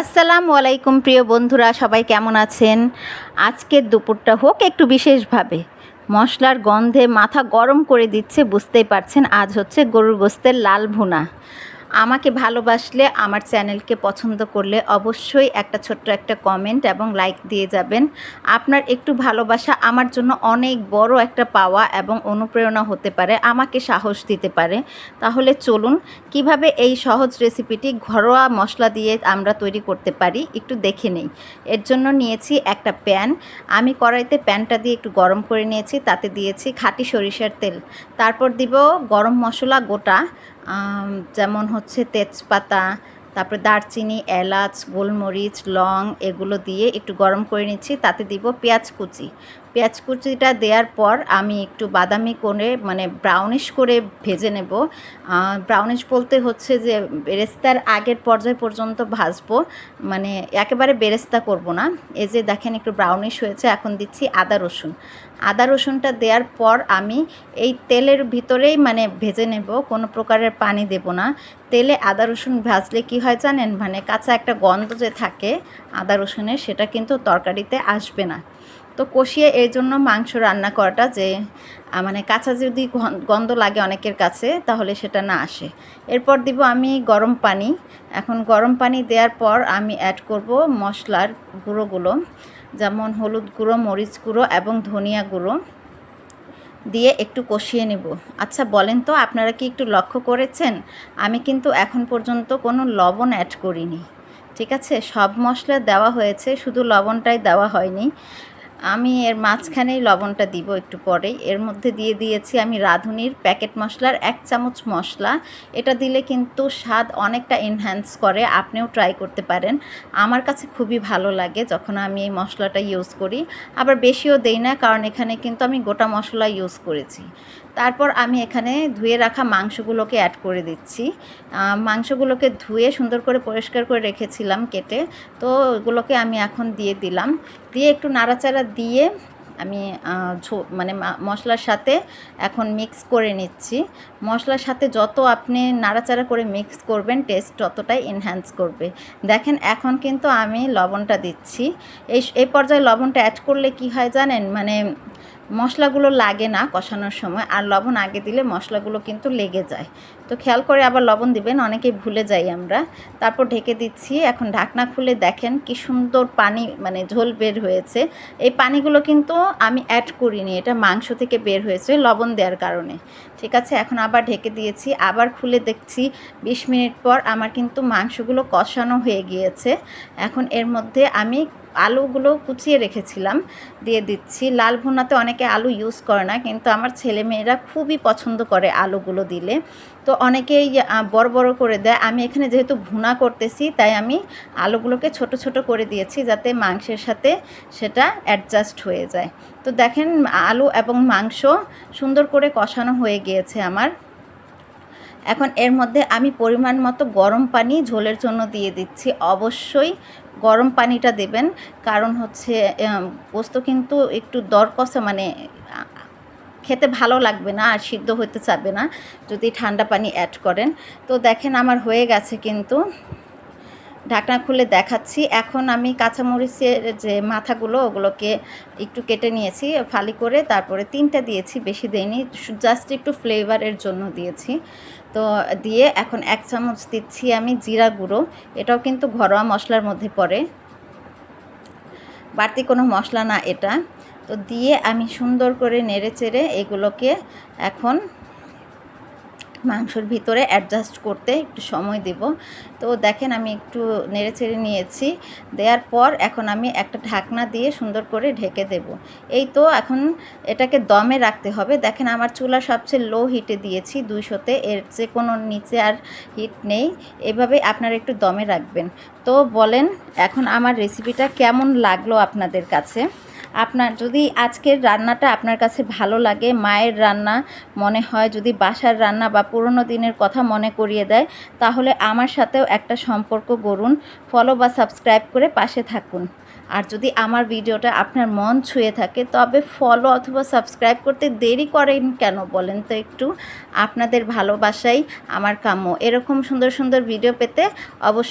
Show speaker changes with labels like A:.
A: আসসালামু আলাইকুম, প্রিয় বন্ধুরা, সবাই কেমন আছেন? আজকের দুপুরটা হোক একটু বিশেষভাবে। মশলার গন্ধে মাথা গরম করে দিচ্ছে, বুঝতেই পারছেন। আজ হচ্ছে গরুর গোস্তের লাল ভুনা। আমাকে ভালোবাসলে, আমার চ্যানেলকে পছন্দ করলে অবশ্যই একটা ছোট্ট একটা কমেন্ট এবং লাইক দিয়ে যাবেন। আপনার একটু ভালোবাসা আমার জন্য অনেক বড় একটা পাওয়া এবং অনুপ্রেরণা হতে পারে, আমাকে সাহস দিতে পারে। তাহলে চলুন, কীভাবে এই সহজ রেসিপিটি ঘরোয়া মশলা দিয়ে আমরা তৈরি করতে পারি, একটু দেখে নেই। এর জন্য নিয়েছি একটা প্যান আমি কড়াইতে প্যানটা দিয়ে একটু গরম করে নিয়েছি, তাতে দিয়েছি খাঁটি সরিষার তেল। তারপর দিব গরম মশলা গোটা। যেমন হচ্ছে তেজপাতা, তারপরে দারচিনি, এলাচ, গোলমরিচ, লং, এগুলো দিয়ে একটু গরম করে নিচ্ছি, তাতে দিব পেঁয়াজ কুচি। পেঁয়াজ কুচিটা দেওয়ার পর আমি একটু বাদামি করে মানে ব্রাউনিশ করে ভেজে নেব। ব্রাউনিশ বলতে হচ্ছে যে বেরেস্তার আগের পর্যায় পর্যন্ত ভাজবো। মানে একেবারে বেরেস্তা করব না। এই যে দেখেন একটু ব্রাউনিশ হয়েছে, এখন দিচ্ছি আদা রসুন। আদা রসুনটা দেওয়ার পর আমি এই তেলের ভিতরেই মানে ভেজে নেব, কোনো প্রকারের পানি দেব না। তেলে আদা রসুন ভাজলে কি হয় জানেন? মানে কাঁচা একটা গন্ধ যে থাকে আদা রসুনের, সেটা কিন্তু তরকারিতে আসবে না। তো কষিয়ে এই জন্য মাংস রান্না করাটা যে মানে কাঁচা যদি গন- গন্ধ লাগে অনেকের কাছে, তাহলে সেটা না আসে। এরপর দিব আমি গরম পানি। এখন গরম পানি দেওয়ার পর আমি অ্যাড করব মশলার গুঁড়োগুলো, যেমন হলুদ গুঁড়ো, মরিচ গুঁড়ো এবং ধনিয়া গুঁড়ো দিয়ে একটু কষিয়ে নেব। আচ্ছা বলেন তো আপনারা কি একটু লক্ষ্য করেছেন? আমি কিন্তু এখন পর্যন্ত কোনো লবণ অ্যাড করিনি। ঠিক আছে? সব মশলা দেওয়া হয়েছে, শুধু লবণটাই দেওয়া হয়নি। আমি এর মাঝখানেই লবণটা দিব একটু পরে। এর মধ্যে দিয়ে দিয়েছি আমি রাঁধুনির প্যাকেট মশলার এক চামচ মশলা। এটা দিলে কিন্তু স্বাদ অনেকটা এনহ্যান্স করে, আপনিও ট্রাই করতে পারেন। আমার কাছে খুবই ভালো লাগে যখন আমি এই মশলাটা ইউজ করি। আবার বেশিও দেই না, কারণ এখানে কিন্তু আমি গোটা মশলা ইউজ করেছি। তারপর আমি এখানে ধুয়ে রাখা মাংসগুলোকে অ্যাড করে দিচ্ছি। মাংসগুলোকে ধুয়ে সুন্দর করে পরিষ্কার করে রেখেছিলাম কেটে। তো ওগুলোকে আমি এখন দিয়ে দিলাম। দিয়ে একটু নাড়াচাড়া দিয়ে আমি মানে মশলার সাথে এখন মিক্স করে নিচ্ছি। মশলার সাথে যত আপনি নাড়াচাড়া করে মিক্স করবেন টেস্ট ততটাই এনহ্যান্স করবে। দেখেন, এখন কিন্তু আমি লবণটা দিচ্ছি। এই এই পর্যায়ে লবণটা অ্যাড করলে কি হয় জানেন? মানে মশলাগুলো লাগে না কষানোর সময়, আর লবণ আগে দিলে মশলাগুলো কিন্তু লেগে যায়। তো খেয়াল করে আবার লবণ দিবেন, অনেকেই ভুলে যাই আমরা। তারপর ঢেকে দিচ্ছি, এখন ঢাকনা খুলে দেখেন কি সুন্দর পানি মানে ঝোল বের হয়েছে। এই পানিগুলো কিন্তু আমি অ্যাড করিনি, এটা মাংস থেকে বের হয়েছে, লবণ দেওয়ার কারণে। ঠিক আছে, এখন আবার ঢেকে দিয়েছি, আবার খুলে দেখছি, বিশ মিনিট পর আমার কিন্তু মাংসগুলো কষানো হয়ে গিয়েছে। এখন এর মধ্যে আমি আলুগুলো কুচিয়ে রেখেছিলাম, দিয়ে দিচ্ছি। লাল ভুনাতে অনেকে আলু ইউজ করে না, কিন্তু আমার ছেলে মেয়েরা খুবই পছন্দ করে আলুগুলো দিলে। তো অনেকেই বড় বড় করে দেয়। আমি এখানে যেহেতু ভুনা করতেছি, তাই আমি আলুগুলোকে ছোট ছোট করে দিয়েছি যাতে মাংসের সাথে সেটা অ্যাডজাস্ট হয়ে যায়। তো দেখেন, আলু এবং মাংস সুন্দর করে কষানো হয়ে গিয়েছে আমার। এখন এর মধ্যে আমি পরিমাণ মতো গরম পানি ঝোলের জন্য দিয়ে দিচ্ছি। অবশ্যই গরম পানিটা দেবেন। কারণ হচ্ছে পোস্ত কিন্তু একটু দরকষা মানে খেতে ভালো লাগবে না আর সিদ্ধ হতে চাবে না যদি ঠান্ডা পানি অ্যাড করেন। তো দেখেন আমার হয়ে গেছে কিন্তু। ঢাকনা খুলে দেখাচ্ছি। এখন আমি কাঁচামরিচের যে মাথাগুলো, ওগুলোকে একটু কেটে নিয়েছি, ফালি করে তারপরে তিনটা দিয়েছি, বেশি দেইনি, জাস্ট একটু ফ্লেভারের জন্য দিয়েছি। তো দিয়ে এখন এক চামচ দিচ্ছি আমি জিরা গুঁড়ো, এটাও কিন্তু ঘরোয়া মশলার মধ্যে পড়ে। বাড়তি কোনো মশলা না এটা। তো দিয়ে আমি সুন্দর করে নেড়ে চেড়ে এগুলোকে এখন মাংসর ভিতরে অ্যাডজাস্ট করতে একটু সময় দেব। তো দেখেন আমি একটু নেড়ে চেড়ে নিয়েছি। দেওয়ার পর এখন আমি একটা ঢাকনা দিয়ে সুন্দর করে ঢেকে দেব। এই তো এখন এটাকে দমে রাখতে হবে। দেখেন আমার চুলা সবচেয়ে লো হিটে দিয়েছি দুইশোতে এর যে কোনো নিচে আর হিট নেই। এভাবে আপনারা একটু দমে রাখবেন। তো বলেন এখন আমার রেসিপিটা কেমন লাগল আপনাদের কাছে? আপনার যদি আজকের রান্নাটা আপনার কাছে ভালো লাগে, মায়ের রান্না মনে হয়, যদি বাসার রান্না বা পুরনো দিনের কথা মনে করিয়ে দেয়, তাহলে আমার সাথেও একটা সম্পর্ক গড়ুন ফলো বা সাবস্ক্রাইব করে পাশে থাকুন। আর যদি আমার ভিডিওটা আপনার মন ছুঁয়ে থাকে, তবে ফলো অথবা সাবস্ক্রাইব করতে দেরি করেন কেন বলেন তো একটু? আপনাদের ভালোবাসাই আমার কাম্য। এরকম সুন্দর সুন্দর ভিডিও পেতে অবশ্যই